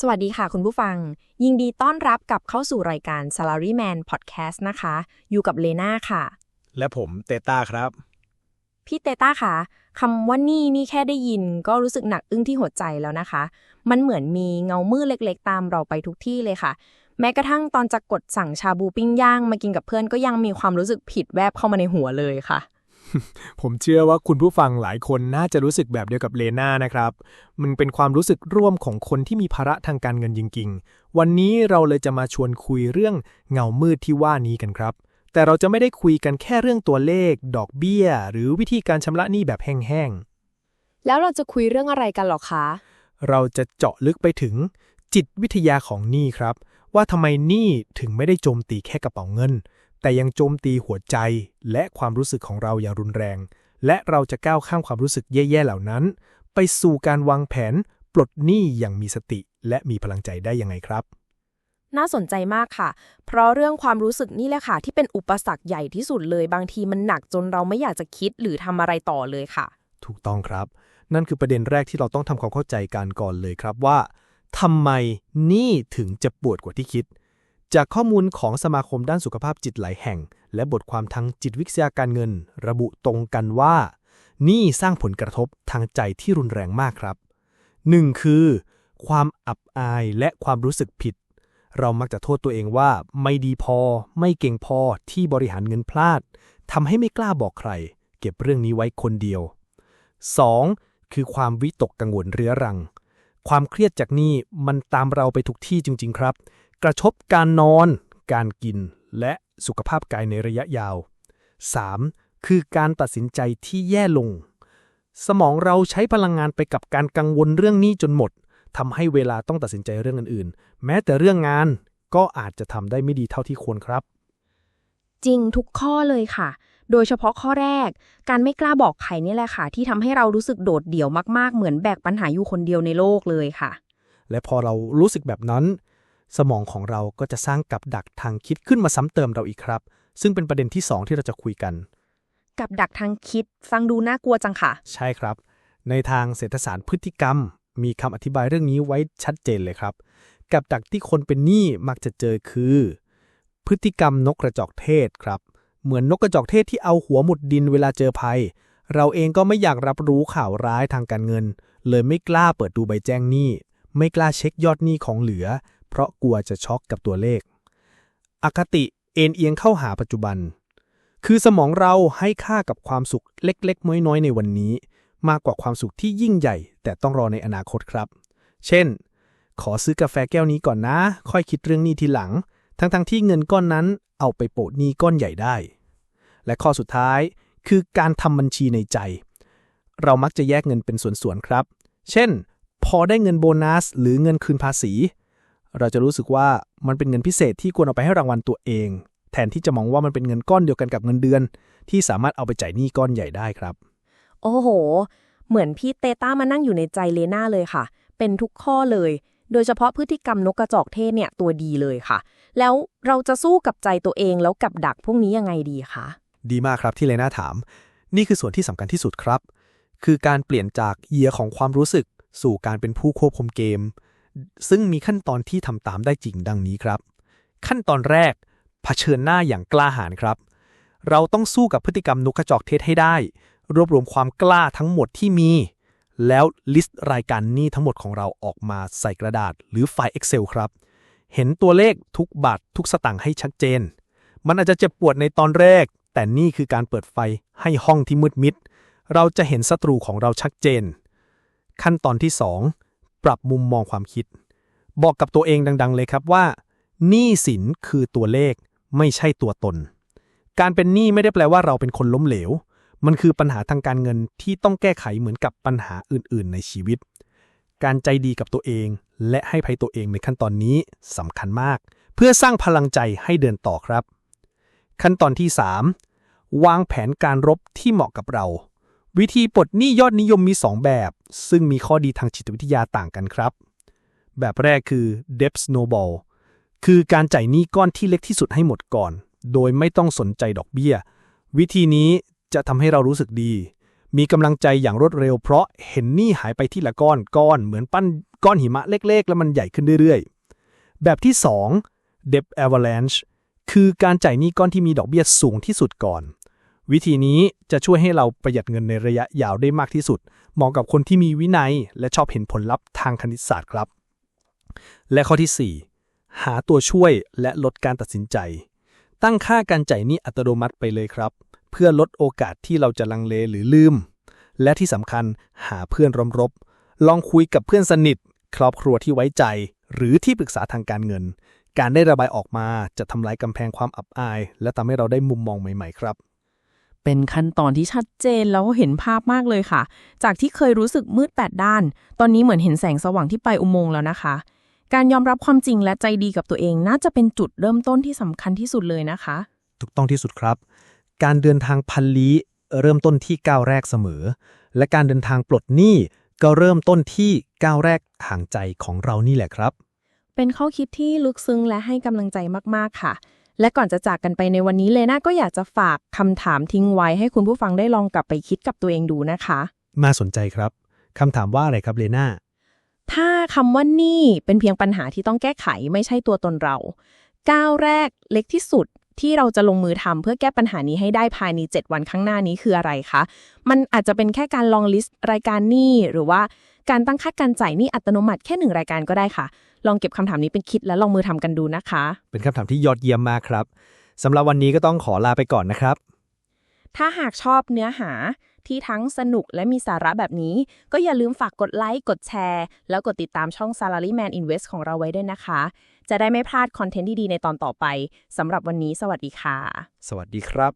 สวัสดีค่ะคุณผู้ฟัง ยินดีต้อนรับกลับเข้าสู่รายการ Salaryman Podcast นะคะ อยู่กับเลนาค่ะ และผมเตต้าครับ พี่เตต้าค่ะคำว่านี่นี่แค่ได้ยินก็รู้สึกหนักอึ้งที่หัวใจแล้วนะคะ มันเหมือนมีเงามืดเล็กๆ ตามเราไปทุกที่เลยค่ะ แม้กระทั่งตอนจะกดสั่งชาบูปิ้งย่างมากินกับเพื่อนก็ยังมีความรู้สึกผิดแวบเข้ามาในหัวเลยค่ะ ผมเชื่อว่าคุณผู้ฟังหลายคนน่าจะรู้สึกแบบเดียวกับเลน่านะครับ มันเป็นความรู้สึกร่วมของคนที่มีภาระทางการเงินจริงๆ วันนี้เราเลยจะมาชวนคุยเรื่องเงามืดที่ว่านี้กันครับ แต่เราจะไม่ได้คุยกันแค่เรื่องตัวเลข ดอกเบี้ย หรือวิธีการชำระหนี้แบบแห้งแล้วเราจะคุยเรื่องอะไรกันหรอคะๆเราจะเจาะลึกไปถึงจิตวิทยาของหนี้ครับ ว่าทำไมหนี้ถึงไม่ได้โจมตีแค่กระเป๋าเงิน แต่ยังโจมตีหัวใจและความรู้สึกของเราอย่างรุนแรง และเราจะก้าวข้ามความรู้สึกแย่ๆเหล่านั้น ไปสู่การวางแผนปลดหนี้อย่างมีสติ และมีพลังใจได้ยังไงครับ น่าสนใจมากค่ะ เพราะเรื่องความรู้สึกนี่แหละค่ะ ที่เป็นอุปสรรคใหญ่ที่สุดเลย บางทีมันหนักจนเราไม่อยากจะคิดหรือทำอะไรต่อเลยค่ะ ถูกต้องครับ นั่นคือประเด็นแรกที่เราต้องทำความเข้าใจกันก่อนเลยครับว่าทำไมหนี้ถึงจะปวดกว่าที่คิด จากข้อมูลของสมาคมด้านสุขภาพจิตหลายแห่ง และบทความทางจิตวิทยาการเงิน ระบุตรงกันว่าหนี้สร้างผลกระทบทางใจที่รุนแรงมากครับ 1. คือ ความอับอายและความรู้สึกผิด เรามักจะโทษตัวเองว่า ไม่ดีพอ ไม่เก่งพอที่บริหารเงินพลาดทำให้ไม่กล้าบอกใคร เก็บเรื่องนี้ไว้คนเดียว 2. คือความวิตกกังวลเรื้อรัง ความเครียดจากหนี้มันตามเราไปทุกที่จริง ๆ ครับ กระทบการนอน การกิน และสุขภาพกายในระยะยาว 3. คือการตัดสินใจที่แย่ลง สมองเราใช้พลังงานไปกับการกังวลเรื่องหนี้จนหมดทำให้เวลาต้องตัดสินใจเรื่องอื่นๆ แม้แต่เรื่องงานก็อาจจะทำได้ไม่ดีเท่าที่ควรครับ จริงทุกข้อเลยค่ะ โดยเฉพาะข้อแรก การไม่กล้าบอกใครนี่แหละค่ะ ที่ทำให้เรารู้สึกโดดเดี่ยวมากๆ เหมือนแบกปัญหาอยู่คนเดียวในโลกเลยค่ะ และพอเรารู้สึกแบบนั้น สมองของเราก็จะสร้างกับดักทางคิดขึ้นมาซ้ำเติมเราอีกครับ ซึ่งเป็นประเด็นที่สองที่เราจะคุยกัน กับดักทางคิด ฟังดูน่ากลัวจังค่ะ ใช่ครับ ในทางเศรษฐศาสตร์พฤติกรรม มีคำอธิบายเรื่องนี้ไว้ชัดเจนเลยครับ กับดักที่คนเป็นหนี้มักจะเจอคือ พฤติกรรมนกกระจอกเทศครับ เหมือนนกกระจอกเทศที่เอาหัวหมุดดินเวลาเจอภัย เราเองก็ไม่อยากรับรู้ข่าวร้ายทางการเงิน เลยไม่กล้าเปิดดูใบแจ้งหนี้ ไม่กล้าเช็คยอดหนี้ของเหลือเพ ราะกลัวจะช็อกกับตัวเลข อคติเอ็นเอียงเข้าหาปัจจุบัน คือสมองเราให้ค่ากับความสุขเล็ก ๆ น้อยๆในวันนี้ มากกว่าความสุขที่ยิ่งใหญ่ แต่ต้องรอในอนาคตครับ เช่น ขอซื้อกาแฟแก้วนี้ก่อนนะ ค่อยคิดเรื่องนี้ทีหลัง ทั้งๆที่เงินก้อนนั้นเอาไปโปะหนี้ก้อนใหญ่ได้ และข้อสุดท้ายคือการทำบัญชีในใจ เรามักจะแยกเงินเป็นส่วนๆครับ เช่น พอได้เงินโบนัสหรือเงินคืนภาษี เราจะรู้สึกว่ามันเป็นเงินพิเศษที่ควรเอาไปให้รางวัลตัวเอง แทนที่จะมองว่ามันเป็นเงินก้อนเดียวกันกับเงินเดือน ที่สามารถเอาไปจ่ายหนี้ก้อนใหญ่ได้ครับ โอ้โห เหมือนพี่เตต้ามานั่งอยู่ในใจเลน่าเลยค่ะ เป็นทุกข้อเลย โดยเฉพาะพฤติกรรมนกกระจอกเทศเนี่ยตัวดีเลยค่ะ แล้วเราจะสู้กับใจตัวเองแล้วกับดักพวกนี้ยังไงดีคะดีมากครับที่เลน่าถาม นี่คือส่วนที่สำคัญที่สุดครับ คือการเปลี่ยนจากเหยื่อของความรู้สึก สู่การเป็นผู้ควบคุมเกม ซึ่งมีขั้นตอนที่ทำตามได้จริงดังนี้ครับ ขั้นตอนแรกเผชิญหน้าอย่างกล้าหาญครับ เราต้องสู้กับพฤติกรรมนกกระจอกเทศให้ได้ รวบรวมความกล้าทั้งหมดที่มี แล้วลิสต์รายการหนี้ทั้งหมดของเราออกมาใส่กระดาษ หรือไฟล์ Excel ครับ เห็นตัวเลขทุกบาททุกสตางค์ให้ชัดเจน มันอาจจะเจ็บปวดในตอนแรก แต่นี่คือการเปิดไฟให้ห้องที่มืดมิดเราจะเห็นศัตรูของเราชัดเจน ขั้นตอนที่ 2 ปรับมุมมองความคิด บอกกับตัวเองดัง ๆ เลยครับว่าหนี้สินคือตัวเลขไม่ใช่ตัวตน การเป็นหนี้ไม่ได้แปลว่าเราเป็นคนล้มเหลว มันคือปัญหาทางการเงินที่ต้องแก้ไขเหมือนกับปัญหาอื่น ๆ ในชีวิต การใจดีกับตัวเอง และให้ภัยตัวเองในขั้นตอนนี้สำคัญมาก เพื่อสร้างพลังใจให้เดินต่อครับ ขั้นตอนที่ 3 วางแผนการรบที่เหมาะกับเรา วิธีปลดหนี้ยอดนิยมมี 2 แบบ ซึ่งมีข้อดีทางจิตวิทยาต่างกันครับ แบบแรกคือ debt snowball คือการจ่ายหนี้ก้อนที่เล็กที่สุดให้หมดก่อน โดยไม่ต้องสนใจดอกเบี้ย วิธีนี้จะทำให้เรารู้สึกดี มีกำลังใจอย่างรวดเร็วเพราะเห็นหนี้หายไปทีละก้อนก้อนเหมือนปั้นก้อนหิมะเล็กๆ แล้วมันใหญ่ขึ้นเรื่อยๆ แบบที่ 2 debt avalanche คือการจ่ายหนี้ก้อนที่มีดอกเบี้ยสูงที่สุดก่อน วิธีนี้จะช่วยให้เราประหยัดเงินในระยะยาวได้มากที่สุด เหมาะกับคนที่มีวินัย และชอบเห็นผลลัพธ์ทางคณิตศาสตร์ครับ และข้อที่ 4 หาตัวช่วยและลดการตัดสินใจ ตั้งค่าการจ่ายนี้อัตโนมัติไปเลยครับ เพื่อลดโอกาสที่เราจะลังเลหรือลืม และที่สำคัญหาเพื่อนรอมรบ ลองคุยกับเพื่อนสนิท ครอบครัวที่ไว้ใจ หรือที่ปรึกษาทางการเงิน การได้ระบายออกมาจะทำลายกำแพงความอับอาย และทำให้เราได้มุมมองใหม่ ๆ ครับ เป็นขั้นตอนที่ชัดเจนแล้วก็เห็นภาพมากเลยค่ะ จากที่เคยรู้สึกมืดแปดด้าน ตอนนี้เหมือนเห็นแสงสว่างที่ปลายอุโมงค์แล้วนะคะ การยอมรับความจริงและใจดีกับตัวเองน่าจะเป็นจุดเริ่มต้นที่สำคัญที่สุดเลยนะคะ ถูกต้องที่สุดครับ การเดินทางพันลี้เริ่มต้นที่ก้าวแรกเสมอ และการเดินทางปลดหนี้ก็เริ่มต้นที่ก้าวแรกห่างใจของเรานี่แหละครับ เป็นข้อคิดที่ลึกซึ้งและให้กำลังใจมาก ๆ ค่ะ และก่อนจะจากกันไปในวันนี้เลน่าก็อยากจะฝากคำถามทิ้งไว้ให้คุณผู้ฟังได้ลองกลับไปคิดกับตัวเองดูนะคะ มาสนใจครับคำถามว่าอะไรครับเลน่าถ้าคำว่านี่เป็นเพียงปัญหาที่ต้องแก้ไขไม่ใช่ตัวตนเรา ก้าวแรกเล็กที่สุด ที่เราจะลงมือทำเพื่อแก้ปัญหานี้ให้ได้ภายใน 7 วันข้างหน้านี้คืออะไรคะ มันอาจจะเป็นแค่การลองลิสต์รายการหนี้หรือว่าการตั้งค่าการจ่ายหนี้อัตโนมัติแค่หนึ่งรายการก็ได้ค่ะ ลองเก็บคำถามนี้เป็นคิดและลองมือทำกันดูนะคะ เป็นคำถามที่ยอดเยี่ยมมากครับสำหรับวันนี้ก็ต้องขอลาไปก่อนนะครับ ถ้าหากชอบเนื้อหา ที่ทั้งสนุกและมีสาระแบบนี้ ก็อย่าลืมฝากกดไลค์ กดแชร์ แล้วกดติดตามช่อง Salaryman Invest ของเราไว้ด้วยนะคะ จะได้ไม่พลาดคอนเทนต์ดี ๆ ในตอนต่อไปสำหรับวันนี้ สวัสดีค่ะ สวัสดีครับ